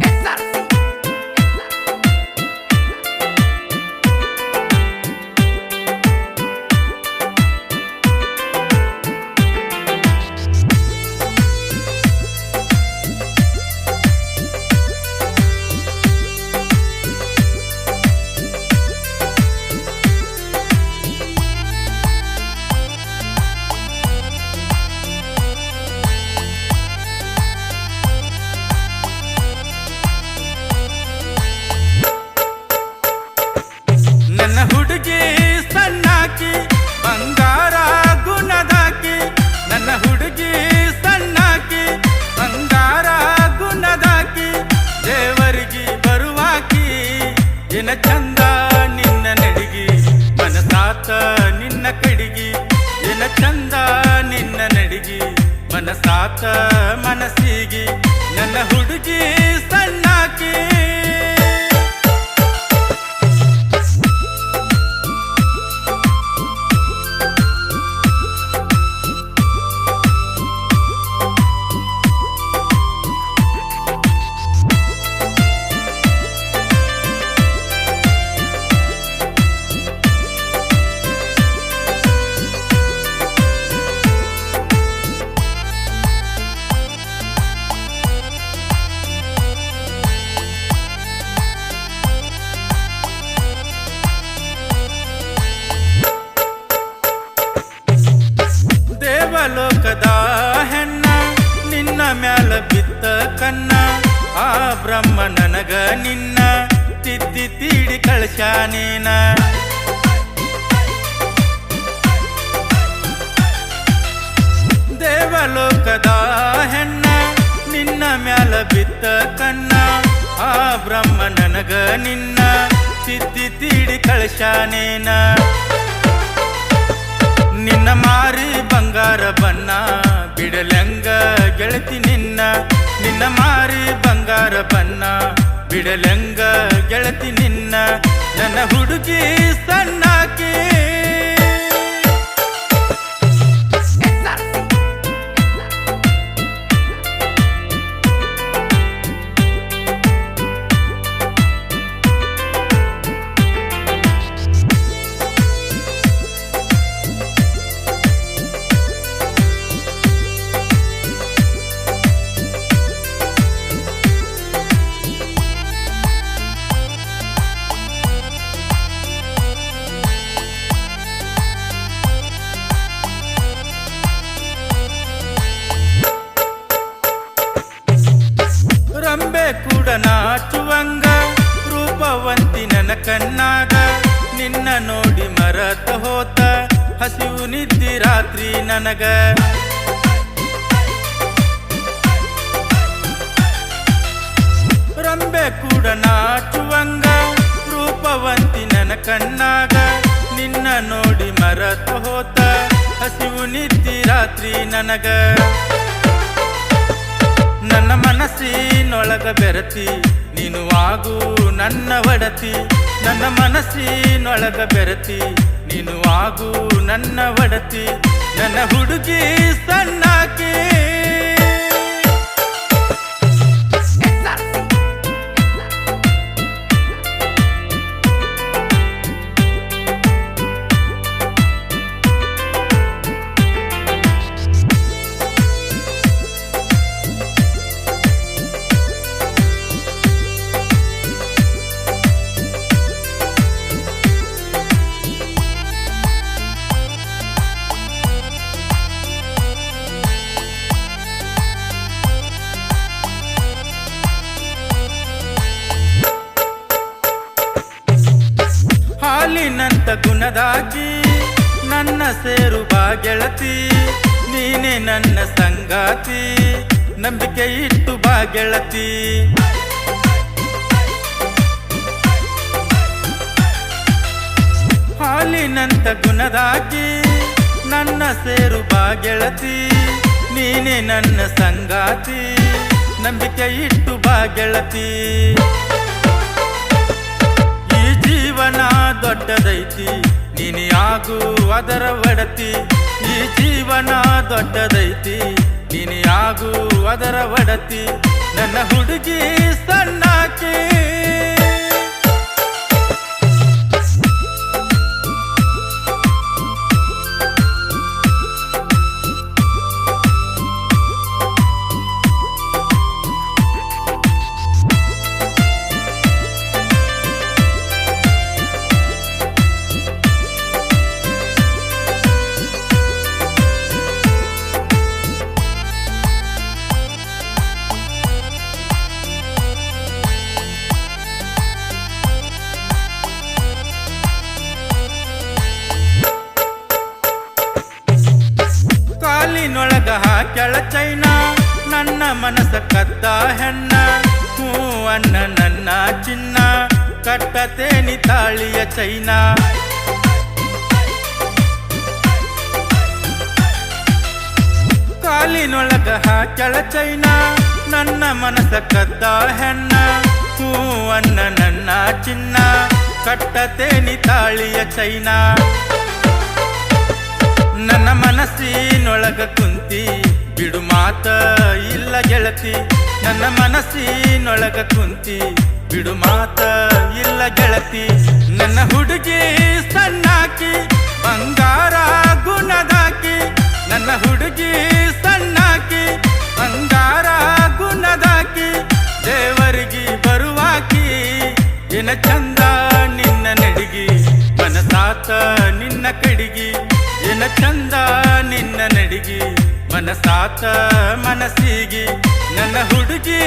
ನನ್ನ ಮನಸಾತ ಮ್ಯಾಲ ಬಿತ್ತ ಕನ್ನ ಆ ಬ್ರಹ್ಮ ನನಗ ನಿನ್ನ ತಿದ್ದಿ ತೀಡಿ ಕಳ್ಸ್ಯಾನೇನ ದೇವಲೋಕದ ಹೆಣ್ಣ ನಿನ್ನ ಮ್ಯಾಲ ಬಿತ್ತ ಕನ್ನ ಆ ಬ್ರಹ್ಮ ನನಗ ನಿನ್ನ ತಿದ್ದಿ ತೀಡಿ ಕಳ್ಸ್ಯಾನೇನ ನಿನ್ನ ಮಾರಿ ಬಂಗಾರ ಬಣ್ಣ ಬಿಡಲಂಗ ಗೆಳತಿ ನಿನ್ನ ಮಾರಿ ಬಂಗಾರ ಬಣ್ಣ ಬಿಡಲಂಗ ಗೆಳತಿ ನಿನ್ನ ನನ್ನ ಹುಡುಗಿ ಸಣ್ಣಾಕಿ. ನಾಚುವಂಗ ರೂಪವಂತಿ ನನ್ನ ಕಣ್ಣಾಗ. ನಿನ್ನ ನೋಡಿ ಮರತ ಹೋತ, ಹಸಿವು ನಿದ್ದಿ ರಾತ್ರಿ ನನಗ. ರಂಬೆ ಕೂಡ ನಾಚುವಂಗ ರೂಪವಂತಿ ನನ್ನ ಕಣ್ಣಾಗ. ನಿನ್ನ ನೋಡಿ ಮರತ ಹೋತ, ಹಸಿವು ನಿದ್ದಿ ರಾತ್ರಿ ನನಗ. ನನ್ನ ಮನಸ್ಸಿನೊಳಗ ಬೆರತಿ ನೀನು ಆಗು ನನ್ನ ಒಡತಿ ನನ್ನ ಮನಸ್ಸಿನೊಳಗ ಬೆರತಿ. ನೀನು ಆಗು ನನ್ನ ಒಡತಿ ನನ್ನ ಹುಡುಗಿ ಸಣ್ಣಾಕಿ ಹಾಲಿನಂತ ಗುಣದಾಗಿ ನನ್ನ ಸೇರು ಬಾಗೆಳತಿ ನೀನೆ ನನ್ನ ಸಂಗಾತಿ, ನಂಬಿಕೆ ಇಟ್ಟು ಬಾಗೆಳತಿ ಹಾಲಿನಂತ ಗುಣದಾಗಿ ನನ್ನ ಸೇರು ಬಾಗೆಳತಿ ನೀನೆ ನನ್ನ ಸಂಗಾತಿ, ನಂಬಿಕೆ ಇಟ್ಟು ಬಾ ದೊಡ್ಡದೈತಿ ನೀನು ಆಗು ಅದರ ಒಡತಿ? ಈ ಜೀವನ ದೊಡ್ಡದೈತಿ ನೀನು ಆಗು ಅದರ ಒಡತಿ? ಕಾಲಿನೊಳಗ ಕೆಳ ಚೈನ. ನನ್ನ ಮನಸ ಕದ್ದ ಹೆಣ್ಣ. ಹೂ ಅನ್ನ ನನ್ನ ಚಿನ್ನ. ಕಟ್ಟತೇನಿ ತಾಳಿಯ ಚೈನ. ಕಾಲಿನೊಳಗ ಕೆಳ ಚೈನ. ನನ್ನ ಮನಸ ಕದ್ದ ಹೆಣ್ಣ. ಹೂ ಅನ್ನ ನನ್ನ ಚಿನ್ನ. ಕಟ್ಟತೇನಿ ತಾಳಿಯ ಚೈನ. ನನ್ನ ಮನಸ್ಸಿನೊಳಗ ಕುಂತಿ. ಬಿಡು ಮಾತ ಇಲ್ಲ ಗೆಳತಿ. ನನ್ನ ಮನಸ್ಸಿನೊಳಗ ಕುಂತಿ. ಬಿಡು ಮಾತ ಇಲ್ಲ ಗೆಳತಿ. ನನ್ನ ಹುಡುಗಿ ಸಣ್ಣಾಕಿ, ಬಂಗಾರ ಗುಣದಾಕಿ. ನನ್ನ ಹುಡುಗಿ ಸಣ್ಣಾಕಿ, ಬಂಗಾರ ಗುಣದಾಕಿ. ದೇವರಿಗೆ ಬರುವಾಕಿ. ಏನ ಚಂದ ನಿನ್ನ ನಡಿಗಿ, ಮನಸಾತ ನಿನ್ನ ಕಡಿಗಿ. ಏನ ಚಂದ ನಿನ್ನ ನಡಿಗಿ ಮನಸಾತ ಮನಸ್ಸಿಗಿ ನನ್ನ ಹುಡುಗಿ